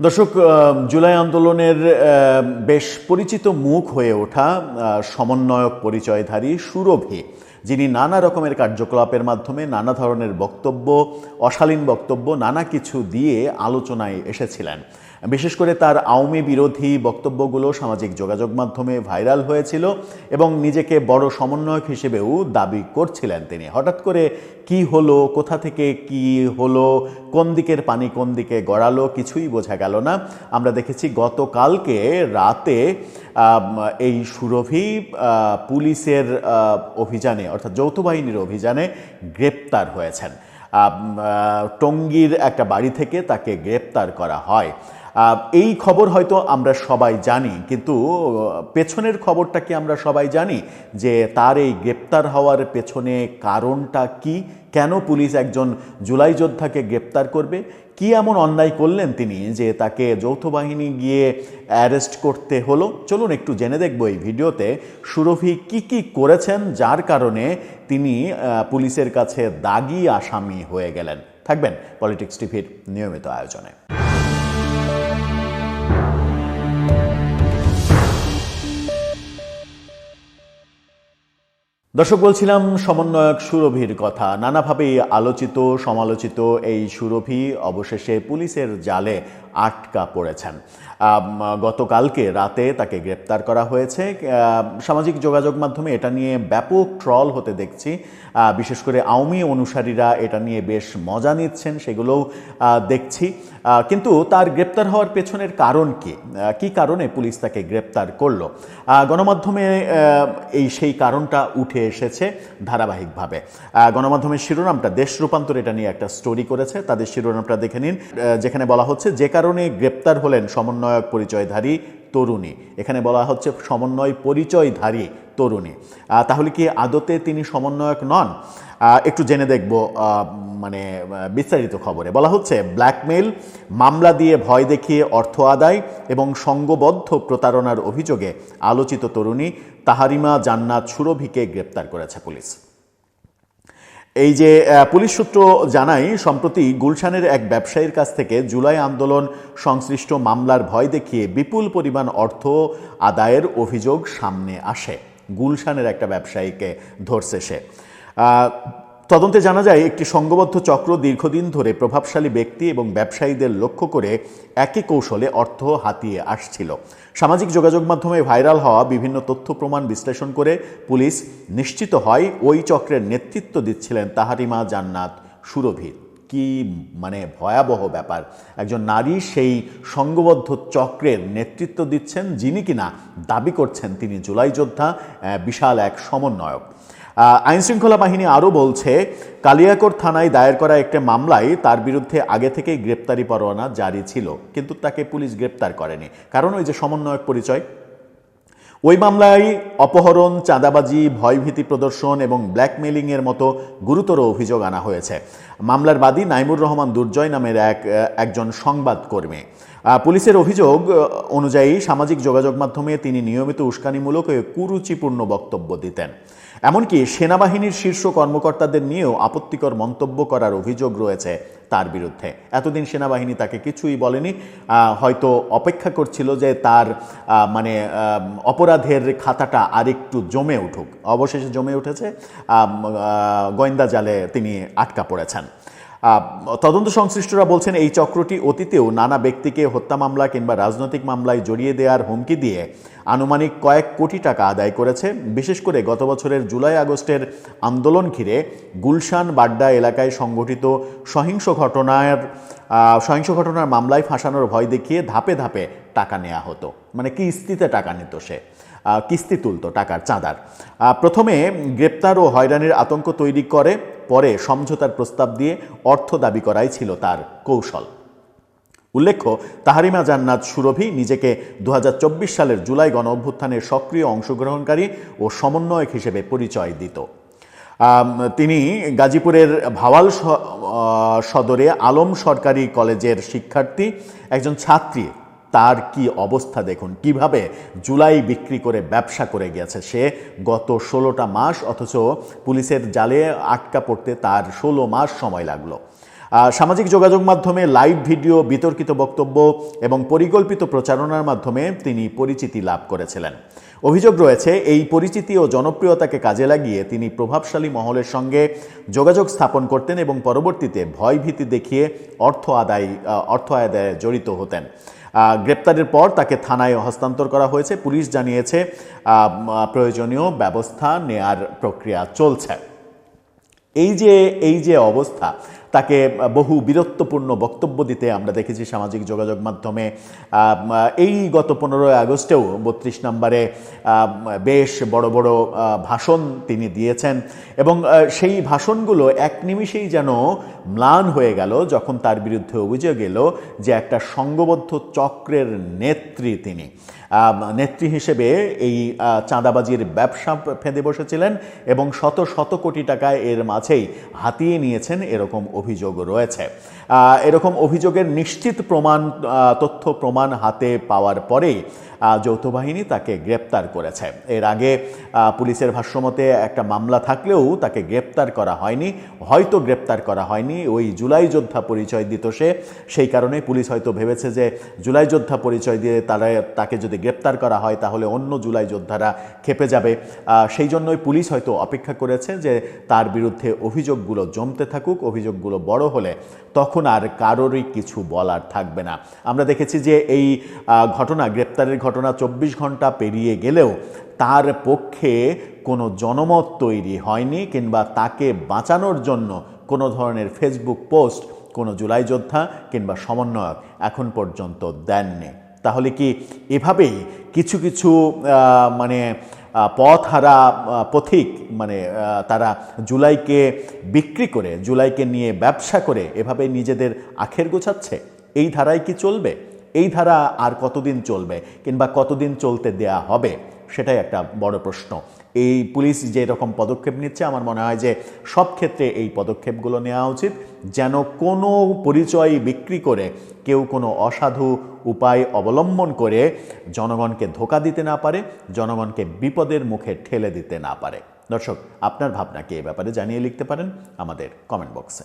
দর্শক জুলাই আন্দোলনের বেশ পরিচিত মুখ হয়ে ওঠা সমন্বয়ক পরিচয়ধারী সুরভে, যিনি নানা রকমের কার্যকলাপের মাধ্যমে নানা ধরনের বক্তব্য, অশালীন বক্তব্য, নানা কিছু দিয়ে আলোচনায় এসেছিলেন। বিশেষ করে তার আওয়ামী বিরোধী বক্তব্যগুলো সামাজিক যোগাযোগ মাধ্যমে ভাইরাল হয়েছিল এবং নিজেকে বড় সমন্বয়ক হিসেবেও দাবি করছিলেন তিনি। হঠাৎ করে কি হলো, কোথা থেকে কি হলো, কোন দিকের পানি কোন দিকে গড়ালো কিছুই বোঝা গেল না। আমরা দেখেছি গতকালকে রাতে এই সুরভি পুলিশের অভিযানে, অর্থাৎ যৌথ বাহিনীর অভিযানে গ্রেপ্তার হয়েছেন। টঙ্গীর একটা বাড়ি থেকে তাকে গ্রেপ্তার করা হয়। এই খবর হয়তো আমরা সবাই জানি, কিন্তু পেছনের খবরটা কি আমরা সবাই জানি? যে তার এই গ্রেপ্তার হওয়ার পেছনে কারণটা কি? কেন পুলিশ একজন জুলাই যোদ্ধাকে গ্রেপ্তার করবে? কি এমন অন্যায় করলেন তিনি যে তাকে যৌথ বাহিনী গিয়ে অ্যারেস্ট করতে হলো? চলুন একটু জেনে দেখব এই ভিডিওতে সুরভি কি কি করেছেন, যার কারণে তিনি পুলিশের কাছে দাগি আসামি হয়ে গেলেন। থাকবেন পলিটিক্স টিভির নিয়মিত আয়োজনে। দর্শক বলছিলাম সমন্বয়ক সুরভির কথা। নানাভাবে আলোচিত সমালোচিত এই সুরভি অবশেষে পুলিশের জালে আটকা পড়েছেন। গতকালকে রাতে তাকে গ্রেপ্তার করা হয়েছে। সামাজিক যোগাযোগ মাধ্যমে এটা নিয়ে ব্যাপক ট্রল হতে দেখছি। বিশেষ করে আওয়ামী অনুসারীরা এটা নিয়ে বেশ মজা নিচ্ছেন, সেগুলোও দেখছি। কিন্তু তার গ্রেপ্তার হওয়ার পেছনের কারণ কি? কি কারণে পুলিশ তাকে গ্রেপ্তার করল? গণমাধ্যমে এই সেই কারণটা উঠে এসেছে ধারাবাহিকভাবে। গণমাধ্যমের শিরোনামটা দেশ রূপান্তর এটা নিয়ে একটা স্টোরি করেছে। তাদের শিরোনামটা দেখে নিন। যেখানে বলা হচ্ছে, যে কারণে গ্রেপ্তার হলেন সমন্বয়ক পরিচয়ধারী তরুণী। এখানে বলা হচ্ছে সমন্বয় পরিচয়ধারী তরুণী। তাহলে কি আদতে তিনি সমন্বয়ক নন? একটু জেনে দেখব মানে বিস্তারিত খবরে। বলা হচ্ছে ব্ল্যাকমেল মামলা দিয়ে ভয় দেখিয়ে অর্থ আদায় এবং সঙ্গবদ্ধ প্রতারণার অভিযোগে আলোচিত তরুণী তাহারিমা জান্নাত সুরভিকে গ্রেপ্তার করেছে পুলিশ। এই যে পুলিশ সূত্র জানাই সম্প্রতি গুলশানের এক ব্যবসায়ীর কাছ থেকে জুলাই আন্দোলন সংশ্লিষ্ট মামলার ভয় দেখিয়ে বিপুল পরিমাণ অর্থ আদায়ের অভিযোগ সামনে আসে। গুলশানের একটা ব্যবসায়ীকে ধরছে সে। তদন্তে জানা যায়, একটি সংঘবদ্ধ চক্র দীর্ঘদিন ধরে প্রভাবশালী ব্যক্তি এবং ব্যবসায়ীদের লক্ষ্য করে একই কৌশলে অর্থ হাতিয়ে আসছিল। সামাজিক যোগাযোগ মাধ্যমে ভাইরাল হওয়া বিভিন্ন তথ্য প্রমাণ বিশ্লেষণ করে পুলিশ নিশ্চিত হয়, ওই চক্রের নেতৃত্ব দিচ্ছিলেন তাহারিমা জান্নাত সুরভি। কি মানে ভয়াবহ ব্যাপার। একজন নারী সেই সংঘবদ্ধ চক্রের নেতৃত্ব দিচ্ছেন, যিনি কিনা দাবি করছেন তিনি জুলাই যোদ্ধা বিশাল এক সমন্বয়ক। আইনশৃঙ্খলা বাহিনী আরও বলছে, কালিয়াকোট থানায় দায়ের করা একটি মামলায় তার বিরুদ্ধে আগে থেকেই গ্রেপ্তারি পরোয়ানা জারি ছিল, কিন্তু তাকে পুলিশ গ্রেপ্তার করেনি। কারণ ওই যে সমন্বয়ক পরিচয়, ওই মামলায় অপহরণ, চাঁদাবাজি, ভয়ভীতি প্রদর্শন এবং ব্ল্যাকমেলিংয়ের মতো গুরুতর অভিযোগ আনা হয়েছে। মামলার বাদী নাইমুর রহমান দুর্জয় নামের এক একজন সংবাদকর্মী। পুলিশের অভিযোগ অনুযায়ী সামাজিক যোগাযোগ মাধ্যমে তিনি নিয়মিত উস্কানিমূলক কুরুচিপূর্ণ বক্তব্য দিতেন। এমনকি সেনাবাহিনীর শীর্ষ কর্মকর্তাদের নিয়েও আপত্তিকর মন্তব্য করার অভিযোগ রয়েছে তার বিরুদ্ধে। এতদিন সেনাবাহিনী তাকে কিছুই বলেনি। হয়তো অপেক্ষা করছিল যে তার মানে অপরাধের খাতাটা আরেকটু জমে উঠুক। অবশেষে জমে উঠেছে। গোয়েন্দা জালে তিনি আটকা পড়েছেন। তদন্ত সংশ্লিষ্টরা বলছেন এই চক্রটি অতীতেও নানা ব্যক্তিকে হত্যা মামলা কিংবা রাজনৈতিক মামলায় জড়িয়ে দেওয়ার হুমকি দিয়ে আনুমানিক কয়েক কোটি টাকা আদায় করেছে। বিশেষ করে গত বছরের জুলাই আগস্টের আন্দোলন ঘিরে গুলশান বাড্ডা এলাকায় সংঘটিত সহিংস ঘটনার সহিংস ঘটনার মামলায় ফাঁসানোর ভয় দেখিয়ে ধাপে ধাপে টাকা নেওয়া হতো। মানে কি কিস্তিতে টাকা নিত সে? কিস্তি তুলতো টাকার চাঁদার। প্রথমে গ্রেপ্তার ও হয়রানির আতঙ্ক তৈরি করে, পরে সমঝোতার প্রস্তাব দিয়ে অর্থ দাবি করাই ছিল তার কৌশল। উল্লেখ্য, তাহারিমা জান্নাত সুরভি নিজেকে দু হাজার চব্বিশ সালের জুলাই গণ অভ্যুত্থানের সক্রিয় অংশগ্রহণকারী ও সমন্বয়ক হিসেবে পরিচয় দিত। তিনি গাজীপুরের ভাওয়াল সদরে আলম সরকারি কলেজের শিক্ষার্থী, একজন ছাত্রী। তার কি অবস্থা দেখুন। কীভাবে জুলাই বিক্রি করে ব্যবসা করে গেছে সে? গত ষোলোটা মাস অথচ পুলিশের জালে আটকা পড়তে তার ষোলো মাস সময় লাগল। সামাজিক যোগাযোগ মাধ্যমে লাইভ ভিডিও, বিতর্কিত বক্তব্য এবং পরিকল্পিত প্রচারণার মাধ্যমে তিনি পরিচিতি লাভ করেছিলেন। অভিযোগ রয়েছে, এই পরিচিতি ও জনপ্রিয়তাকে কাজে লাগিয়ে তিনি প্রভাবশালী মহলের সঙ্গে যোগাযোগ স্থাপন করতেন এবং পরবর্তীতে ভয়ভীতি দেখিয়ে অর্থ আদায় অর্থ আদায়ে জড়িত হতেন। গ্রেপ্তারের পর তাকে থানায় হস্তান্তর করা হয়েছে। পুলিশ জানিয়েছে প্রয়োজনীয় ব্যবস্থা নেয়ার প্রক্রিয়া চলছে। এই যে এই যে অবস্থা তাকে বহু বীরত্বপূর্ণ বক্তব্য দিতে আমরা দেখেছি সামাজিক যোগাযোগ মাধ্যমে। এই গত পনেরোই আগস্টেও বত্রিশ নম্বরে বেশ বড় বড় ভাষণ তিনি দিয়েছেন এবং সেই ভাষণগুলো এক নিমিষেই যেন ম্লান হয়ে গেল যখন তার বিরুদ্ধে অভিযোগ এলো যে একটা সংঘবদ্ধ চক্রের নেত্রী তিনি। নেত্রী হিসেবে এই চাঁদাবাজির ব্যবসা ফেঁদে বসেছিলেন এবং শত শত কোটি টাকা এর মাঝেই হাতিয়ে নিয়েছেন এরকম অভিযোগ রয়েছে। এরকম অভিযোগের নিশ্চিত প্রমাণ তথ্য প্রমাণ হাতে পাওয়ার পরেই যৌথ বাহিনী তাকে গ্রেপ্তার করেছে। এর আগে পুলিশের ভাষ্যমতে একটা মামলা থাকলেও তাকে গ্রেপ্তার করা হয়নি, হয়তো গ্রেপ্তার করা হয়নি, ওই জুলাই যোদ্ধা পরিচয় দিত সে, সেই কারণে পুলিশ হয়তো ভেবেছে যে জুলাই যোদ্ধা পরিচয় দিয়ে তারা, তাকে যদি গ্রেপ্তার করা হয়, তাহলে অন্য জুলাই যোদ্ধারা খেপে যাবে। সেই জন্যই পুলিশ হয়তো অপেক্ষা করেছে যে তার বিরুদ্ধে অভিযোগগুলো জমতে থাকুক, অভিযোগগুলো বড় হলে তখন আর কারোরই কিছু বলার থাকবে না। আমরা দেখেছি যে এই ঘটনা, গ্রেপ্তারের ঘটনা চব্বিশ ঘণ্টা পেরিয়ে গেলেও তার পক্ষে কোনো জনমত তৈরি হয়নি কিংবা তাকে বাঁচানোর জন্য কোনো ধরনের ফেসবুক পোস্ট কোনো জুলাই যোদ্ধা কিংবা সমন্বয়ক এখন পর্যন্ত দেননি। তাহলে কি এভাবেই কিছু কিছু মানে পথ হারা পথিক মানে তারা জুলাইকে বিক্রি করে, জুলাইকে নিয়ে ব্যবসা করে, এভাবে নিজেদের আখের গোছাচ্ছে? এই ধারায় কি চলবে? এই ধারা আর কতদিন চলবে? কিংবা কতদিন চলতে দেয়া হবে? সেটাই একটা বড় প্রশ্ন। এই পুলিশ যে রকম পদক্ষেপ নিচ্ছে, আমার মনে হয় যে সব ক্ষেত্রে এই পদক্ষেপগুলো নেওয়া উচিত। যেন কোনো পরিচয় বিক্রি করে কেউ কোনো অসাধু উপায় অবলম্বন করে জনগণকে ধোকা দিতে না পারে, জনগণকে বিপদের মুখে ঠেলে দিতে না পারে। দর্শক, আপনার ভাবনাকে এ ব্যাপারে জানিয়ে লিখতে পারেন আমাদের কমেন্ট বক্সে।